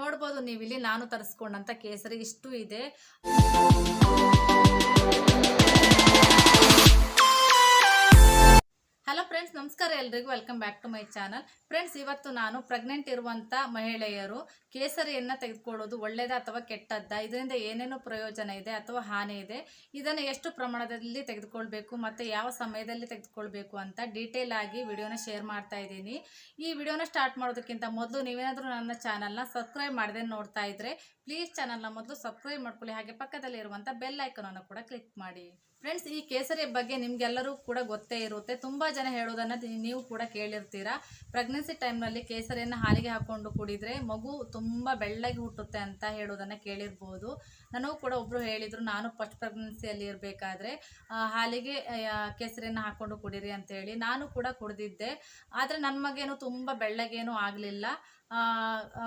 ನೋಡ್ಬೋದು ನೀವಿಲ್ಲಿ ನಾನು ತರಿಸ್ಕೊಂಡಂಥ ಕೇಸರಿ ಇಷ್ಟು ಇದೆ. ಹಲೋ ಫ್ರೆಂಡ್ಸ್ ನಮಸ್ಕಾರ ಎಲ್ರಿಗೂ. Welcome back to my channel friends ಇವತ್ತು ನಾನು ಪ್ರೆಗ್ನೆಂಟ್ ಇರುವಂತ ಮಹಿಳೆಯರು, ಕೇಸರಿಯನ್ನ ತೆಗೆದುಕೊಳ್ಳೋದು ಒಳ್ಳೇದ ಅಥವಾ ಕೆಟ್ಟದ್ದ? ಇದರಿಂದ ಏನೇನು ಪ್ರಯೋಜನ ಇದೆ ಅಥವಾ ಹಾನಿ ಇದೆ? ಇದನ್ನು ಎಷ್ಟು ಪ್ರಮಾಣದಲ್ಲಿ ತೆಗೆದುಕೊಳ್ಬೇಕು ಮತ್ತೆ ಯಾವ ಸಮಯದಲ್ಲಿ ತೆಗೆದುಕೊಳ್ಬೇಕು ಅಂತ ಡೀಟೇಲ್ ಆಗಿ ವಿಡಿಯೋನ ಶೇರ್ ಮಾಡ್ತಾ ಇದ್ದೀನಿ. ಈ ವಿಡಿಯೋನ ಸ್ಟಾರ್ಟ್ ಮಾಡೋದಕ್ಕಿಂತ ಮೊದಲು ನೀವೇನಾದರೂ ನನ್ನ ಚಾನಲ್ನ ಸಬ್ಸ್ಕ್ರೈಬ್ ಮಾಡದೆ ನೋಡ್ತಾ ಇದ್ರೆ ಪ್ಲೀಸ್ ಚಾನಲ್ನ ಮೊದಲು ಸಬ್ಸ್ಕ್ರೈಬ್ ಮಾಡ್ಕೊಳ್ಳಿ. ಹಾಗೆ ಪಕ್ಕದಲ್ಲಿ ಇರುವಂಥ ಬೆಲ್ ಐಕನನ್ನು ಕೂಡ ಕ್ಲಿಕ್ ಮಾಡಿ. ಫ್ರೆಂಡ್ಸ್ ಈ ಕೇಸರಿ ಬಗ್ಗೆ ನಿಮಗೆಲ್ಲರೂ ಕೂಡ ಗೊತ್ತೇ ಇರುತ್ತೆ. ತುಂಬ ಜನ ಹೇಳೋದನ್ನು ನೀವು ಕೂಡ ಕೇಳಿರ್ತೀರಾ. ಪ್ರೆಗ್ನೆನ್ಸಿ ಟೈಮ್ನಲ್ಲಿ ಕೇಸರಿಯನ್ನು ಹಾಲಿಗೆ ಹಾಕೊಂಡು ಕುಡಿದ್ರೆ ಮಗು ತುಂಬ ಬೆಳ್ಳಗೆ ಹುಟ್ಟುತ್ತೆ ಅಂತ ಹೇಳೋದನ್ನು ಕೇಳಿರ್ಬೋದು. ನನಗೂ ಕೂಡ ಒಬ್ಬರು ಹೇಳಿದರು, ನಾನು ಫಸ್ಟ್ ಪ್ರೆಗ್ನೆನ್ಸಿಯಲ್ಲಿ ಇರಬೇಕಾದ್ರೆ ಹಾಲಿಗೆ ಕೇಸರಿಯನ್ನು ಹಾಕ್ಕೊಂಡು ಕುಡೀರಿ ಅಂತ ಹೇಳಿ. ನಾನು ಕೂಡ ಕುಡಿದಿದ್ದೆ. ಆದರೆ ನನ್ನ ಮಗೇನು ತುಂಬ ಬೆಳ್ಳಗೇನು ಆಗಲಿಲ್ಲ.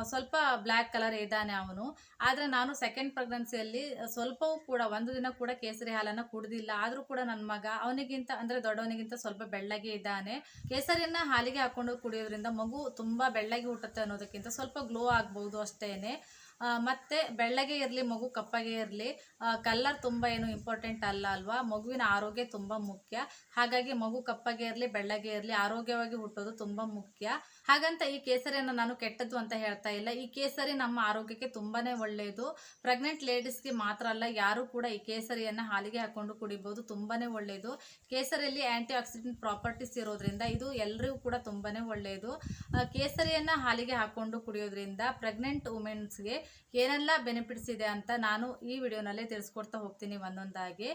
ಸ್ವಲ್ಪ ಬ್ಲ್ಯಾಕ್ ಕಲರ್ ಇದ್ದಾನೆ ಅವನು. ಆದರೆ ನಾನು ಸೆಕೆಂಡ್ ಪ್ರೆಗ್ನೆನ್ಸಿಯಲ್ಲಿ ಸ್ವಲ್ಪವೂ ಕೂಡ ಒಂದು ದಿನ ಕೂಡ ಕೇಸರಿ ಹಾಲನ್ನು ಕುಡಿದಿಲ್ಲ. ಆದರೂ ಕೂಡ ನನ್ನ ಮಗ ಅವನಿಗಿಂತ ಅಂದರೆ ದೊಡ್ಡವನಿಗಿಂತ ಸ್ವಲ್ಪ ಬೆಳ್ಳಗೆ ಇದ್ದಾನೆ. ಕೇಸರಿಯನ್ನು ಹಾಲಿಗೆ ಹಾಕೊಂಡು ಕುಡಿಯೋದ್ರಿಂದ ಮಗು ತುಂಬ ಬೆಳ್ಳಗೆ ಹುಟ್ಟುತ್ತೆ ಅನ್ನೋದಕ್ಕಿಂತ ಸ್ವಲ್ಪ ಗ್ಲೋ ಆಗ್ಬೋದು ಅಷ್ಟೇನೆ. ಆ, ಮತ್ತೆ ಬೆಳ್ಳಗೆ ಇರಲಿ, ಮಗು ಕಪ್ಪಗೆ ಇರಲಿ ಕಲ್ಲರ್ ತುಂಬ ಏನು ಇಂಪಾರ್ಟೆಂಟ್ ಅಲ್ಲ ಅಲ್ವಾ? ಮಗುವಿನ ಆರೋಗ್ಯ ತುಂಬ ಮುಖ್ಯ. ಹಾಗಾಗಿ ಮಗು ಕಪ್ಪಗೆ ಇರಲಿ, ಬೆಳ್ಳಗೆ ಇರಲಿ, ಆರೋಗ್ಯವಾಗಿ ಹುಟ್ಟೋದು ತುಂಬ ಮುಖ್ಯ. ಹಾಗಂತ ಈ ಕೇಸರಿಯನ್ನು ನಾನು ಕೆಟ್ಟದ್ದು ಅಂತ ಹೇಳ್ತಾ ಇಲ್ಲ. ಈ ಕೇಸರಿ ನಮ್ಮ ಆರೋಗ್ಯಕ್ಕೆ ತುಂಬಾನೇ ಒಳ್ಳೆಯದು ಪ್ರೆಗ್ನೆಂಟ್ ಲೇಡೀಸ್ಗೆ ಮಾತ್ರ ಅಲ್ಲ, ಯಾರು ಕೂಡ ಈ ಕೇಸರಿಯನ್ನು ಹಾಲಿಗೆ ಹಾಕೊಂಡು ಕುಡಿಬೋದು, ತುಂಬಾನೇ ಒಳ್ಳೆಯದು ಕೇಸರಿಯಲ್ಲಿ ಆಂಟಿ ಆಕ್ಸಿಡೆಂಟ್ ಪ್ರಾಪರ್ಟೀಸ್ ಇರೋದ್ರಿಂದ ಇದು ಎಲ್ಲರಿಗೂ ಕೂಡ ತುಂಬಾನೇ ಒಳ್ಳೆಯದು ಕೇಸರಿಯನ್ನ ಹಾಲಿಗೆ ಹಾಕೊಂಡು ಕುಡಿಯೋದ್ರಿಂದ ಪ್ರೆಗ್ನೆಂಟ್ ವುಮೆನ್ಸ್ಗೆ ಏನೆಲ್ಲ ಬೆನಿಫಿಟ್ಸ್ ಇದೆ ಅಂತ ನಾನು ಈ ವಿಡಿಯೋನಲ್ಲಿ ತಿಳಿಸ್ಕೊಡ್ತಾ ಹೋಗ್ತೀನಿ ಒಂದೊಂದಾಗಿ.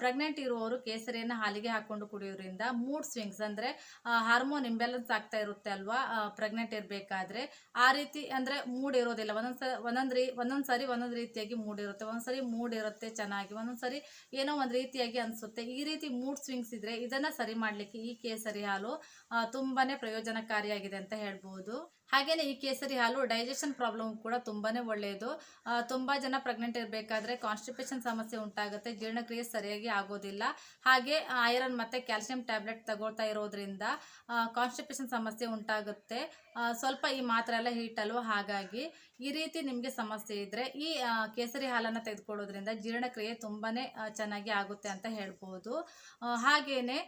ಪ್ರೆಗ್ನೆಂಟ್ ಇರುವವರು ಕೇಸರಿಯನ್ನ ಹಾಲಿಗೆ ಹಾಕೊಂಡು ಕುಡಿಯೋದ್ರಿಂದ ಮೂಡ್ ಸ್ವಿಂಗ್ಸ್ ಅಂದ್ರೆ ಹಾರ್ಮೋನ್ ಇಂಬ್ಯಾಲೆನ್ಸ್ ಆಗ್ತಾ ಇರುತ್ತೆ ಅಲ್ವಾ? ಪ್ರೆಗ್ನೆಂಟ್ ಇರಬೇಕಾದ್ರೆ. ಆ ರೀತಿ ಅಂದ್ರೆ ಮೂಡ್ ಇರೋದಿಲ್ಲ. ಒಂದೊಂದು ಸ, ಒಂದೊಂದ್ ರೀ, ಒಂದೊಂದ್ ಸರಿ ಒಂದೊಂದು ರೀತಿಯಾಗಿ ಮೂಡ್ ಇರುತ್ತೆ. ಒಂದೊಂದ್ಸರಿ ಮೂಡ್ ಇರುತ್ತೆ ಚೆನ್ನಾಗಿ, ಒಂದೊಂದ್ ಸರಿ ಏನೋ ಒಂದ್ ರೀತಿಯಾಗಿ ಅನ್ಸುತ್ತೆ. ಈ ರೀತಿ ಮೂಡ್ ಸ್ವಿಂಗ್ಸ್ ಇದ್ರೆ ಇದನ್ನ ಸರಿ ಮಾಡ್ಲಿಕ್ಕೆ ಈ ಕೇಸರಿ ಹಾಲು ತುಂಬಾ ಪ್ರಯೋಜನಕಾರಿಯಾಗಿದೆ ಅಂತ ಹೇಳ್ಬೋದು. ಹಾಗೇನೆ ಈ ಕೇಸರಿ ಹಾಲು ಡೈಜೆಷನ್ ಪ್ರಾಬ್ಲಮ್ ಕೂಡ ತುಂಬಾನೇ ಒಳ್ಳೆಯದು ತುಂಬ ತುಂಬಾ ಜನ ಪ್ರೆಗ್ನೆಂಟ್ ಇರಬೇಕಾದ್ರೆ ಕಾನ್ಸ್ಟಿಪೇಷನ್ ಸಮಸ್ಯೆ ಉಂಟಾಗುತ್ತೆ, ಜೀರ್ಣಕ್ರಿಯೆ ಸರಿಯಾಗಿ ಆಗೋದಿಲ್ಲ. ಹಾಗೆ ಐರನ್ ಮತ್ತೆ ಕ್ಯಾಲ್ಸಿಯಂ ಟ್ಯಾಬ್ಲೆಟ್ ತಗೊಳ್ತಾ ಇರೋದ್ರಿಂದ ಕಾನ್ಸ್ಟಿಪೇಷನ್ ಸಮಸ್ಯೆ ಉಂಟಾಗುತ್ತೆ. ಸ್ವಲ್ಪ ಈ ಮಾತ್ರ ಎಲ್ಲ ಹೀಟ್ ಅಲ್ವಾ ಹಾಗಾಗಿ ಈ ರೀತಿ ನಿಮಗೆ ಸಮಸ್ಯೆ ಇದ್ರೆ ಈ ಕೇಸರಿ ಹಾಲನ್ನು ತೆಗೆದುಕೊಳ್ಳೋದ್ರಿಂದ ಜೀರ್ಣಕ್ರಿಯೆ ತುಂಬಾನೇ ಚೆನ್ನಾಗಿ ಆಗುತ್ತೆ ಅಂತ ಹೇಳ್ಬೋದು. ಹಾಗೆಯೇ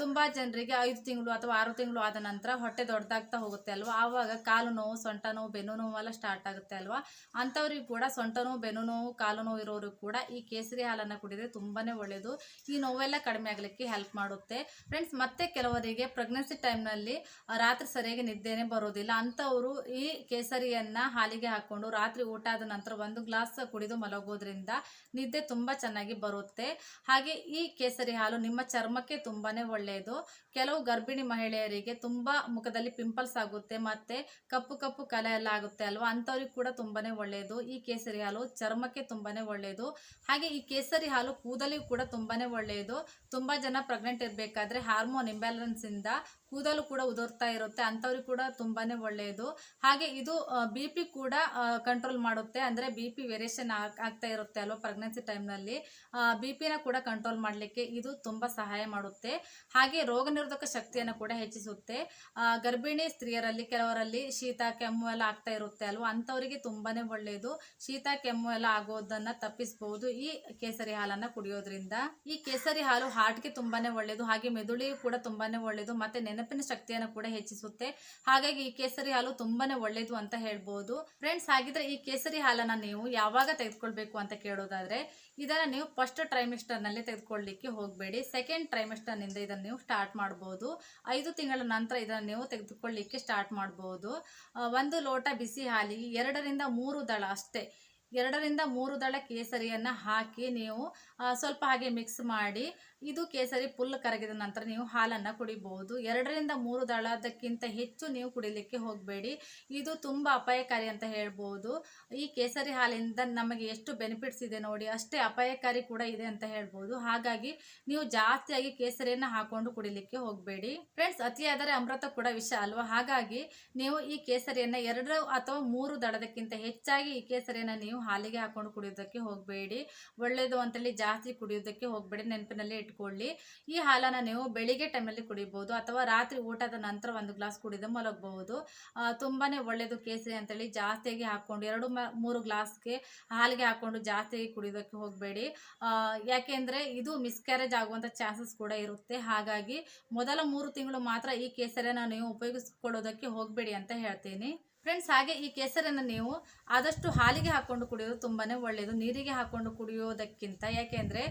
ತುಂಬ ತುಂಬಾ ಜನರಿಗೆ ಐದು ತಿಂಗಳು ಅಥವಾ ಆರು ತಿಂಗಳು ಆದ ನಂತರ ಹೊಟ್ಟೆ ದೊಡ್ಡದಾಗ್ತಾ ಹೋಗುತ್ತೆ ಅಲ್ವಾ? ಆವಾಗ ಕಾಲು ನೋವು, ಸೊಂಟ ನೋವು, ಬೆನ್ನು ನೋವೆಲ್ಲ ಸ್ಟಾರ್ಟ್ ಆಗುತ್ತೆ ಅಲ್ವಾ? ಅಂಥವ್ರಿಗೆ ಕೂಡ ಸೊಂಟ ನೋವು, ಬೆನ್ನು ನೋವು, ಕಾಲು ನೋವು ಇರೋರು ಕೂಡ ಈ ಕೇಸರಿ ಹಾಲನ್ನು ಕುಡಿದ್ರೆ ತುಂಬಾನೇ ಒಳ್ಳೆಯದು ಈ ನೋವೆಲ್ಲ ಕಡಿಮೆ ಆಗಲಿಕ್ಕೆ ಹೆಲ್ಪ್ ಮಾಡುತ್ತೆ. ಫ್ರೆಂಡ್ಸ್ ಮತ್ತೆ ಕೆಲವರಿಗೆ ಪ್ರೆಗ್ನೆನ್ಸಿ ಟೈಮ್ನಲ್ಲಿ ರಾತ್ರಿ ಸರಿಯಾಗಿ ನಿದ್ದೆನೆ ಬರೋದಿಲ್ಲ. ಅಂಥವರು ಈ ಕೇಸರಿಯನ್ನ ಹಾಲಿಗೆ ಹಾಕೊಂಡು ರಾತ್ರಿ ಊಟ ಆದ ನಂತರ ಒಂದು ಗ್ಲಾಸ್ ಕುಡಿದು ಮಲಗೋದ್ರಿಂದ ನಿದ್ದೆ ತುಂಬಾ ಚೆನ್ನಾಗಿ ಬರುತ್ತೆ. ಹಾಗೆ ಈ ಕೇಸರಿ ಹಾಲು ನಿಮ್ಮ ಚರ್ಮಕ್ಕೆ ತುಂಬಾನೇ ಒಳ್ಳೆಯದು ಕೆಲವು ಗರ್ಭಿಣಿ ಮಹಿಳೆಯರಿಗೆ ತುಂಬಾ ಮುಖದಲ್ಲಿ ಪಿಂಪಲ್ಸ್ ಆಗುತ್ತೆ. ಮತ್ತೆ ಕಪ್ಪು ಕಪ್ಪು ಕಲೆ ಎಲ್ಲ ಆಗುತ್ತೆ ಅಲ್ವಾ? ಅಂಥವ್ರಿಗೆ ಕೂಡ ತುಂಬಾನೇ ಒಳ್ಳೆಯದು ಈ ಕೇಸರಿ ಹಾಲು ಚರ್ಮಕ್ಕೆ ತುಂಬಾನೇ ಒಳ್ಳೆಯದು ಹಾಗೆ ಈ ಕೇಸರಿ ಹಾಲು ಕೂದಲಿಗೂ ಕೂಡ ತುಂಬಾನೇ ಒಳ್ಳೆಯದು ತುಂಬಾ ಜನ ಪ್ರೆಗ್ನೆಂಟ್ ಇರಬೇಕಾದ್ರೆ ಹಾರ್ಮೋನ್ ಇಂಬ್ಯಾಲೆನ್ಸ್ ಇಂದ ಕೂದಲು ಕೂಡ ಉದುರ್ತಾ ಇರುತ್ತೆ, ಅಂಥವ್ರಿಗೆ ಕೂಡ ತುಂಬಾನೇ ಒಳ್ಳೆಯದು ಹಾಗೆ ಇದು ಬಿ ಪಿ ಕೂಡ ಕಂಟ್ರೋಲ್ ಮಾಡುತ್ತೆ. ಅಂದ್ರೆ ಬಿ ಪಿ ವೇರಿಯೇಷನ್ ಆಗ್ತಾ ಇರುತ್ತೆ ಅಲ್ವಾ ಪ್ರೆಗ್ನೆನ್ಸಿ ಟೈಮ್ನಲ್ಲಿ ಬಿ ಪಿನ ಕೂಡ ಕಂಟ್ರೋಲ್ ಮಾಡಲಿಕ್ಕೆ ಇದು ತುಂಬಾ ಸಹಾಯ ಮಾಡುತ್ತೆ. ಹಾಗೆ ರೋಗ ನಿರೋಧಕ ಶಕ್ತಿಯನ್ನು ಕೂಡ ಹೆಚ್ಚಿಸುತ್ತೆ. ಗರ್ಭಿಣಿ ಸ್ತ್ರೀಯರಲ್ಲಿ, ಕೆಲವರಲ್ಲಿ ಶೀತ, ಕೆಮ್ಮು ಎಲ್ಲ ಆಗ್ತಾ ಇರುತ್ತೆ ಅಲ್ವಾ? ಅಂಥವರಿಗೆ ತುಂಬಾನೇ ಒಳ್ಳೆಯದು ಶೀತ, ಕೆಮ್ಮು ಎಲ್ಲ ಆಗೋದನ್ನ ತಪ್ಪಿಸಬಹುದು ಈ ಕೇಸರಿ ಹಾಲನ್ನ ಕುಡಿಯೋದ್ರಿಂದ. ಈ ಕೇಸರಿ ಹಾಲು ಹಾರ್ಟ್ಗೆ ತುಂಬಾನೇ ಒಳ್ಳೆಯದು ಹಾಗೆ ಮೆದುಳಿಗೂ ಕೂಡ ತುಂಬಾನೇ ಒಳ್ಳೆಯದು ಮತ್ತೆ ನೆನಪಿನ ಶಕ್ತಿಯನ್ನು ಕೂಡ ಹೆಚ್ಚಿಸುತ್ತೆ. ಹಾಗಾಗಿ ಈ ಕೇಸರಿ ಹಾಲು ತುಂಬಾನೇ ಒಳ್ಳೇದು ಅಂತ ಹೇಳ್ಬೋದು. ಫ್ರೆಂಡ್ಸ್ ಹಾಗಿದ್ರೆ ಈ ಕೇಸರಿ ಹಾಲನ್ನ ನೀವು ಯಾವಾಗ ತೆಗೆದುಕೊಳ್ಬೇಕು ಅಂತ ಕೇಳೋದಾದ್ರೆ, ಇದನ್ನ ನೀವು ಫಸ್ಟ್ ಟ್ರೈಮಿಸ್ಟರ್ನಲ್ಲಿ ತೆಗೆದುಕೊಳ್ಳಿಕ್ಕೆ ಹೋಗಬೇಡಿ. ಸೆಕೆಂಡ್ ಟ್ರೈಮಿಸ್ಟರ್ನಿಂದ ಇದನ್ನ ನೀವು ಸ್ಟಾರ್ಟ್ ಮಾಡಬಹುದು ಐದು ತಿಂಗಳ ನಂತರ ಇದನ್ನ ನೀವು ತೆಗೆದುಕೊಳ್ಳಿಕ್ಕೆ ಸ್ಟಾರ್ಟ್ ಮಾಡಬಹುದು ಒಂದು ಲೋಟ ಬಿಸಿ ಹಾಲಿಗೆ ಎರಡರಿಂದ ಮೂರು ದಳ ಅಷ್ಟೇ ಎರಡರಿಂದ ಮೂರು ದಳ ಕೇಸರಿಯನ್ನು ಹಾಕಿ ನೀವು ಸ್ವಲ್ಪ ಹಾಗೆ ಮಿಕ್ಸ್ ಮಾಡಿ, ಇದು ಕೇಸರಿ ಫುಲ್ ಕರಗಿದ ನಂತರ ನೀವು ಹಾಲನ್ನು ಕುಡಿಬಹುದು ಎರಡರಿಂದ ಮೂರು ದಳದಕ್ಕಿಂತ ಹೆಚ್ಚು ನೀವು ಕುಡಿಲಿಕ್ಕೆ ಹೋಗಬೇಡಿ. ಇದು ತುಂಬ ಅಪಾಯಕಾರಿ ಅಂತ ಹೇಳ್ಬೋದು. ಈ ಕೇಸರಿ ಹಾಲಿಂದ ನಮಗೆ ಎಷ್ಟು ಬೆನಿಫಿಟ್ಸ್ ಇದೆ ನೋಡಿ, ಅಷ್ಟೇ ಅಪಾಯಕಾರಿ ಕೂಡ ಇದೆ ಅಂತ ಹೇಳ್ಬೋದು. ಹಾಗಾಗಿ ನೀವು ಜಾಸ್ತಿಯಾಗಿ ಕೇಸರಿಯನ್ನು ಹಾಕೊಂಡು ಕುಡಿಲಿಕ್ಕೆ ಹೋಗಬೇಡಿ. ಫ್ರೆಂಡ್ಸ್ ಅತಿಯಾದರೆ ಅಮೃತ ಕೂಡ ವಿಷ ಅಲ್ವಾ? ಹಾಗಾಗಿ ನೀವು ಈ ಕೇಸರಿಯನ್ನು ಎರಡು ಅಥವಾ ಮೂರು ದಳದಕ್ಕಿಂತ ಹೆಚ್ಚಾಗಿ ಈ ಕೇಸರಿಯನ್ನು ನೀವು ನೀವು ಹಾಲಿಗೆ ಹಾಕೊಂಡು ಕುಡಿಯೋದಕ್ಕೆ ಹೋಗಬೇಡಿ. ಒಳ್ಳೆಯದು ಅಂತೇಳಿ ಜಾಸ್ತಿ ಕುಡಿಯೋದಕ್ಕೆ ಹೋಗಬೇಡಿ. ನೆನಪಿನಲ್ಲಿ ಇಟ್ಕೊಳ್ಳಿ. ಈ ಹಾಲನ್ನು ನೀವು ಬೆಳಿಗ್ಗೆ ಟೈಮಲ್ಲಿ ಕುಡಿಬೋದು ಅಥವಾ ರಾತ್ರಿ ಊಟದ ನಂತರ ಒಂದು ಗ್ಲಾಸ್ ಕುಡಿದು ಮಲಗಬಹುದು. ತುಂಬಾ ಒಳ್ಳೆಯದು ಕೇಸರಿ ಅಂತೇಳಿ ಜಾಸ್ತಿಯಾಗಿ ಹಾಕ್ಕೊಂಡು ಎರಡು ಮೂರು ಗ್ಲಾಸ್ಗೆ ಹಾಲಿಗೆ ಹಾಕ್ಕೊಂಡು ಜಾಸ್ತಿಯಾಗಿ ಕುಡಿಯೋದಕ್ಕೆ ಹೋಗಬೇಡಿ. ಯಾಕೆಂದರೆ ಇದು ಮಿಸ್ಕ್ಯಾರೇಜ್ ಆಗುವಂಥ ಚಾನ್ಸಸ್ ಕೂಡ ಇರುತ್ತೆ. ಹಾಗಾಗಿ ಮೊದಲ ಮೂರು ತಿಂಗಳು ಮಾತ್ರ ಈ ಕೇಸರಿಯನ್ನು ನೀವು ಉಪಯೋಗಿಸ್ಕೊಳ್ಳೋದಕ್ಕೆ ಹೋಗಬೇಡಿ ಅಂತ ಹೇಳ್ತೀನಿ. ಫ್ರೆಂಡ್ಸ್ ಹಾಗೆ ಈ ಕೇಸರಿಯನ್ನು ನೀವು ಆದಷ್ಟು ಹಾಲಿಗೆ ಹಾಕ್ಕೊಂಡು ಕುಡಿಯೋದು ತುಂಬಾ ಒಳ್ಳೆಯದು ನೀರಿಗೆ ಹಾಕ್ಕೊಂಡು ಕುಡಿಯೋದಕ್ಕಿಂತ. ಯಾಕೆಂದರೆ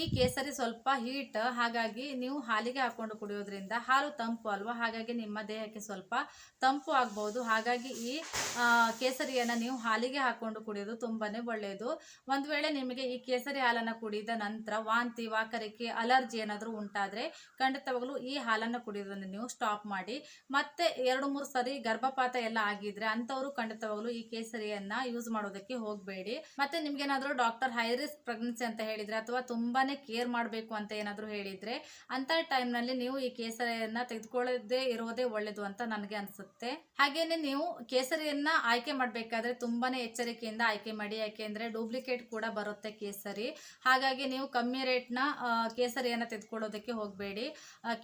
ಈ ಕೇಸರಿ ಸ್ವಲ್ಪ ಹೀಟ್ ಹಾಗಾಗಿ ನೀವು ಹಾಲಿಗೆ ಹಾಕ್ಕೊಂಡು ಕುಡಿಯೋದ್ರಿಂದ ಹಾಲು ತಂಪು ಅಲ್ವಾ? ಹಾಗಾಗಿ ನಿಮ್ಮ ದೇಹಕ್ಕೆ ಸ್ವಲ್ಪ ತಂಪು ಆಗ್ಬೋದು. ಹಾಗಾಗಿ ಈ ಕೇಸರಿಯನ್ನು ನೀವು ಹಾಲಿಗೆ ಹಾಕ್ಕೊಂಡು ಕುಡಿಯೋದು ತುಂಬಾ ಒಳ್ಳೆಯದು ಒಂದು ವೇಳೆ ನಿಮಗೆ ಈ ಕೇಸರಿ ಹಾಲನ್ನು ಕುಡಿದ ನಂತರ ವಾಂತಿ, ವಾಕರಿಕೆ, ಅಲರ್ಜಿ ಏನಾದರೂ ಉಂಟಾದರೆ ಖಂಡಿತವಾಗಲೂ ಈ ಹಾಲನ್ನು ಕುಡಿಯೋದನ್ನು ನೀವು ಸ್ಟಾಪ್ ಮಾಡಿ. ಮತ್ತೆ ಎರಡು, ಮೂರು ಸರಿ ಗರ್ಭಪಾತ ಎಲ್ಲ ಆಗಿದ್ರೆ ಅಂತವರು ಖಂಡಿತವಾಗ್ಲೂ ಈ ಕೇಸರಿಯನ್ನ ಯೂಸ್ ಮಾಡೋದಕ್ಕೆ ಹೋಗಬೇಡಿ. ಮತ್ತೆ ನಿಮ್ಗೇನಾದ್ರೂ ಡಾಕ್ಟರ್ ಹೈ ರಿಸ್ಕ್ ಪ್ರೆಗ್ನೆನ್ಸಿ ಅಂತ ಹೇಳಿದ್ರೆ ಅಥವಾ ತುಂಬಾನೇ ಕೇರ್ ಮಾಡಬೇಕು ಅಂತ ಏನಾದ್ರು ಹೇಳಿದ್ರೆ ಅಂತ ಟೈಮ್ನಲ್ಲಿ ನೀವು ಈ ಕೇಸರಿಯನ್ನ ತೆಗೆದುಕೊಳ್ಳದೆ ಇರೋದೇ ಒಳ್ಳೇದು ಅಂತ ನನಗೆ ಅನ್ಸುತ್ತೆ. ಹಾಗೇನೆ ನೀವು ಕೇಸರಿಯನ್ನ ಆಯ್ಕೆ ಮಾಡಬೇಕಾದ್ರೆ ತುಂಬಾನೇ ಎಚ್ಚರಿಕೆಯಿಂದ ಆಯ್ಕೆ ಮಾಡಿ ಯಾಕೆಂದ್ರೆ ಡೂಪ್ಲಿಕೇಟ್ ಕೂಡ ಬರುತ್ತೆ ಕೇಸರಿ. ಹಾಗಾಗಿ ನೀವು ಕಮ್ಮಿ ರೇಟ್ನ ಕೇಸರಿಯನ್ನ ತೆಗೆದುಕೊಳ್ಳೋದಕ್ಕೆ ಹೋಗಬೇಡಿ.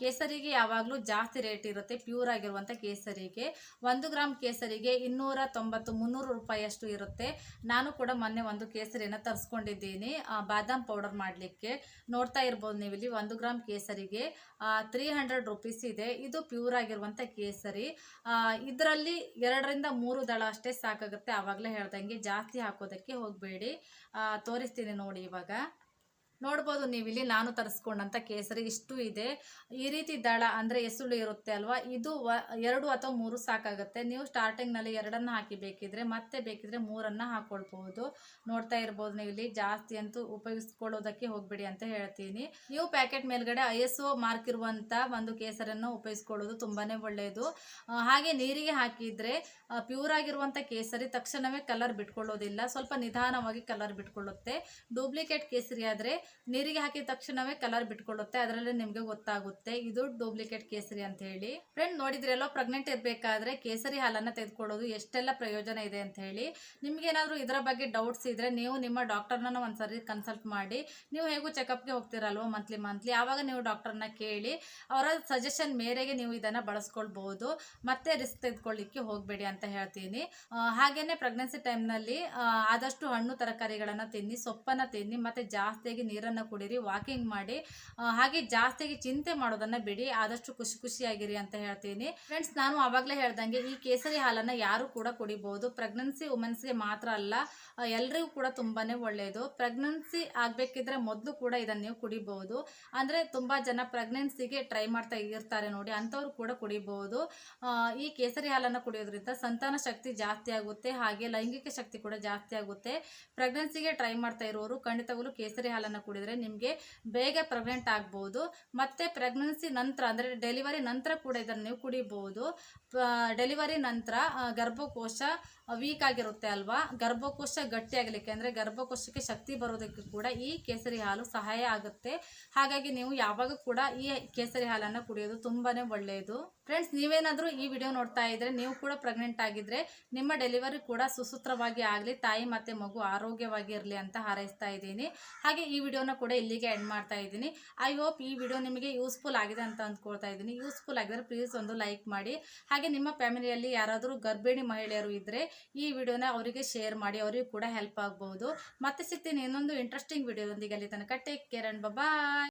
ಕೇಸರಿಗೆ ಯಾವಾಗಲೂ ಜಾಸ್ತಿ ರೇಟ್ ಇರುತ್ತೆ ಪ್ಯೂರ್ ಆಗಿರುವಂತ ಕೇಸರಿಗೆ. ಒಂದು ಗ್ರಾಮ್ ಕೇಸರಿಗೆ ಇನ್ನೂರ ತೊಂಬತ್ತು, ಮುನ್ನೂರು ರೂಪಾಯಿಯಷ್ಟು ಇರುತ್ತೆ. ನಾನು ಕೂಡ ಮೊನ್ನೆ ಒಂದು ಕೇಸರಿಯನ್ನು ತರಿಸ್ಕೊಂಡಿದ್ದೀನಿ. ಬಾದಾಮ್ ಪೌಡರ್ ಮಾಡಲಿಕ್ಕೆ. ನೋಡ್ತಾ ಇರ್ಬೋದು ನೀವು ಇಲ್ಲಿ ಒಂದು ಗ್ರಾಮ್ ಕೇಸರಿಗೆ ತ್ರೀ ಹಂಡ್ರೆಡ್ ರುಪೀಸ್ ಇದೆ. ಇದು ಪ್ಯೂರ್ ಆಗಿರುವಂಥ ಕೇಸರಿ. ಇದರಲ್ಲಿ ಎರಡರಿಂದ ಮೂರು ದಳ ಅಷ್ಟೇ ಸಾಕಾಗುತ್ತೆ. ಆವಾಗಲೇ ಹೇಳ್ದಂಗೆ ಜಾಸ್ತಿ ಹಾಕೋದಕ್ಕೆ ಹೋಗಬೇಡಿ. ತೋರಿಸ್ತೀನಿ ನೋಡಿ ಇವಾಗ. ನೋಡ್ಬೋದು ನೀವು ಇಲ್ಲಿ ನಾನು ತರಿಸ್ಕೊಂಡಂಥ ಕೇಸರಿ ಇಷ್ಟು ಇದೆ. ಈ ರೀತಿ ದಳ ಅಂದರೆ ಎಸುಳು ಇರುತ್ತೆ ಅಲ್ವಾ? ಇದು ವ, ಎರಡು ಅಥವಾ ಮೂರು ಸಾಕಾಗುತ್ತೆ. ನೀವು ಸ್ಟಾರ್ಟಿಂಗ್ನಲ್ಲಿ ಎರಡನ್ನು ಹಾಕಿ ಬೇಕಿದ್ರೆ ಮತ್ತೆ ಬೇಕಿದ್ರೆ ಮೂರನ್ನು ಹಾಕ್ಕೊಳ್ಬೋದು ನೋಡ್ತಾ ಇರ್ಬೋದು ನೀವು ಇಲ್ಲಿ ಜಾಸ್ತಿ ಅಂತೂ ಉಪಯೋಗಿಸ್ಕೊಳ್ಳೋದಕ್ಕೆ ಹೋಗ್ಬೇಡಿ ಅಂತ ಹೇಳ್ತೀನಿ. ನೀವು ಪ್ಯಾಕೆಟ್ ಮೇಲ್ಗಡೆ ಐ ಎಸ್ ಒ ಮಾರ್ಕ್ ಇರುವಂಥ ಒಂದು ಕೇಸರನ್ನು ಉಪಯೋಗಿಸ್ಕೊಳ್ಳೋದು ತುಂಬಾ ಒಳ್ಳೆಯದು ಹಾಗೆ ನೀರಿಗೆ ಹಾಕಿದರೆ ಪ್ಯೂರ್ ಆಗಿರುವಂಥ ಕೇಸರಿ ತಕ್ಷಣವೇ ಕಲರ್ ಬಿಟ್ಕೊಳ್ಳೋದಿಲ್ಲ. ಸ್ವಲ್ಪ ನಿಧಾನವಾಗಿ ಕಲರ್ ಬಿಟ್ಕೊಳ್ಳುತ್ತೆ. ಡೂಪ್ಲಿಕೇಟ್ ಕೇಸರಿ ಆದರೆ ನೀರಿಗೆ ಹಾಕಿದ ತಕ್ಷಣವೇ ಕಲರ್ ಬಿಟ್ಕೊಳ್ಳುತ್ತೆ. ಅದರಲ್ಲಿ ನಿಮಗೆ ಗೊತ್ತಾಗುತ್ತೆ. ಇದು ಡೂಪ್ಲಿಕೇಟ್ ಕೇಸರಿ ಅಂತ ಹೇಳಿ. ಫ್ರೆಂಡ್ ನೋಡಿದ್ರೆಲ್ಲೋ ಪ್ರೆಗ್ನೆಂಟ್ ಇರಬೇಕಾದ್ರೆ ಕೇಸರಿ ಹಾಲನ್ನು ತೆಗೆದುಕೊಳ್ಳೋದು ಎಷ್ಟೆಲ್ಲ ಪ್ರಯೋಜನ ಇದೆ ಅಂತ ಹೇಳಿ. ನಿಮ್ಗೆ ಏನಾದರೂ ಇದರ ಬಗ್ಗೆ ಡೌಟ್ಸ್ ಇದ್ರೆ ನೀವು ನಿಮ್ಮ ಡಾಕ್ಟರ್ನ ಒಂದ್ಸರಿ ಕನ್ಸಲ್ಟ್ ಮಾಡಿ. ನೀವು ಹೇಗೂ ಚೆಕಪ್ಗೆ ಹೋಗ್ತಿರಲ್ವ ಮಂತ್ಲಿ ಮಂತ್ಲಿ ಆವಾಗ ನೀವು ಡಾಕ್ಟರ್ನ ಕೇಳಿ, ಅವರ ಸಜೆಷನ್ ಮೇರೆಗೆ ನೀವು ಇದನ್ನು ಬಳಸ್ಕೊಳ್ಬಹುದು ಮತ್ತೆ ರಿಸ್ಕ್ ತೆಗೆದುಕೊಳ್ಳಿಕ್ಕೆ ಹೋಗಬೇಡಿ ಅಂತ ಹೇಳ್ತೀನಿ. ಹಾಗೇನೇ ಪ್ರೆಗ್ನೆನ್ಸಿ ಟೈಮ್ನಲ್ಲಿ ಆದಷ್ಟು ಹಣ್ಣು ತರಕಾರಿಗಳನ್ನು ತಿನ್ನಿ, ಸೊಪ್ಪನ್ನು ತಿನ್ನಿ, ಮತ್ತೆ ಜಾಸ್ತಿಯಾಗಿ ನೀರನ್ನು ಕುಡೀರಿ ವಾಕಿಂಗ್ ಮಾಡಿ ಹಾಗೆ ಜಾಸ್ತಿಯಾಗಿ ಚಿಂತೆ ಮಾಡೋದನ್ನ ಬಿಡಿ, ಆದಷ್ಟು ಖುಷಿ ಖುಷಿಯಾಗಿರಿ ಅಂತ ಹೇಳ್ತೀನಿ. ಫ್ರೆಂಡ್ಸ್ ನಾನು ಆವಾಗಲೇ ಹೇಳ್ದಂಗೆ ಈ ಕೇಸರಿ ಹಾಲನ್ನು ಯಾರು ಕೂಡ ಕುಡಿಬಹುದು ಪ್ರೆಗ್ನೆನ್ಸಿ ವುಮೆನ್ಸ್ಗೆ ಮಾತ್ರ ಅಲ್ಲ ಎಲ್ರಿಗೂ ಕೂಡ ತುಂಬಾನೇ ಒಳ್ಳೆಯದು ಪ್ರೆಗ್ನೆನ್ಸಿ ಆಗಬೇಕಿದ್ರೆ ಮೊದಲು ಕೂಡ ಇದನ್ನು ನೀವು ಕುಡಿಬಹುದು ಅಂದರೆ ತುಂಬ ಜನ ಪ್ರೆಗ್ನೆನ್ಸಿಗೆ ಟ್ರೈ ಮಾಡ್ತಾ ಇರ್ತಾರೆ ನೋಡಿ, ಅಂಥವ್ರು ಕೂಡ ಕುಡಿಬಹುದು ಈ ಕೇಸರಿ ಹಾಲನ್ನು ಕುಡಿಯೋದ್ರಿಂದ ಸಂತಾನ ಶಕ್ತಿ ಜಾಸ್ತಿ ಆಗುತ್ತೆ, ಹಾಗೆ ಲೈಂಗಿಕ ಶಕ್ತಿ ಕೂಡ ಜಾಸ್ತಿ ಆಗುತ್ತೆ. ಪ್ರೆಗ್ನೆನ್ಸಿಗೆ ಟ್ರೈ ಮಾಡ್ತಾ ಇರೋರು ಖಂಡಿತಗಳು ಕೇಸರಿ ಹಾಲನ್ನು ಕುಡಿದ್ರೆ ನಿಮಗೆ ಬೇಗ ಪ್ರೆಗ್ನೆಂಟ್ ಆಗ್ಬೋದು. ಮತ್ತು ಪ್ರೆಗ್ನೆನ್ಸಿ ನಂತರ, ಅಂದರೆ ಡೆಲಿವರಿ ನಂತರ ಕೂಡ ಇದನ್ನು ನೀವು ಕುಡಿಬಹುದು ಡೆಲಿವರಿ ನಂತರ ಗರ್ಭಕೋಶ ವೀಕ್ ಆಗಿರುತ್ತೆ ಅಲ್ವಾ? ಗರ್ಭಕೋಶ ಗಟ್ಟಿಯಾಗಲಿಕ್ಕೆ ಅಂದರೆ ಗರ್ಭಕೋಶಕ್ಕೆ ಶಕ್ತಿ ಬರೋದಕ್ಕೆ ಕೂಡ ಈ ಕೇಸರಿ ಹಾಲು ಸಹಾಯ ಆಗುತ್ತೆ. ಹಾಗಾಗಿ ನೀವು ಯಾವಾಗ ಕೂಡ ಈ ಕೇಸರಿ ಹಾಲನ್ನು ಕುಡಿಯೋದು ತುಂಬಾ ಒಳ್ಳೆಯದು ಫ್ರೆಂಡ್ಸ್ ನೀವೇನಾದರೂ ಈ ವಿಡಿಯೋ ನೋಡ್ತಾ ಇದ್ರೆ, ನೀವು ಕೂಡ ಪ್ರೆಗ್ನೆಂಟ್ ಆಗಿದ್ರೆ, ನಿಮ್ಮ ಡೆಲಿವರಿ ಕೂಡ ಸುಸೂತ್ರವಾಗಿ ಆಗಲಿ, ತಾಯಿ ಮತ್ತು ಮಗು ಆರೋಗ್ಯವಾಗಿ ಇರಲಿ ಅಂತ ಹಾರೈಸ್ತಾ ಇದ್ದೀನಿ. ಹಾಗೆ ಈ ವಿಡಿಯೋನ ಕೂಡ ಇಲ್ಲಿಗೆ ಎಂಡ್ ಮಾಡ್ತಾ ಇದ್ದೀನಿ. ಐ ಹೋಪ್ ಈ ವಿಡಿಯೋ ನಿಮಗೆ ಯೂಸ್ಫುಲ್ ಆಗಿದೆ ಅಂತ ಅಂದ್ಕೊಳ್ತಾ ಇದ್ದೀನಿ. ಯೂಸ್ಫುಲ್ ಆಗಿದ್ರೆ ಪ್ಲೀಸ್ ಒಂದು ಲೈಕ್ ಮಾಡಿ. ಹಾಗೆ ನಿಮ್ಮ ಫ್ಯಾಮಿಲಿಯಲ್ಲಿ ಯಾರಾದರೂ ಗರ್ಭಿಣಿ ಮಹಿಳೆಯರು ಇದ್ದರೆ ಈ ವಿಡಿಯೋನ ಅವರಿಗೆ ಶೇರ್ ಮಾಡಿ, ಅವರಿಗೂ ಕೂಡ ಹೆಲ್ಪ್ ಆಗ್ಬೋದು. ಮತ್ತೆ ಸಿಗ್ತೀನಿ ಇನ್ನೊಂದು ಇಂಟ್ರೆಸ್ಟಿಂಗ್ ವಿಡಿಯೋದೊಂದಿಗೆ ಅಲ್ಲಿ ತನಕ ಟೇಕ್ ಕೇರ್ ಅಂಡ್ ಬಾಯ್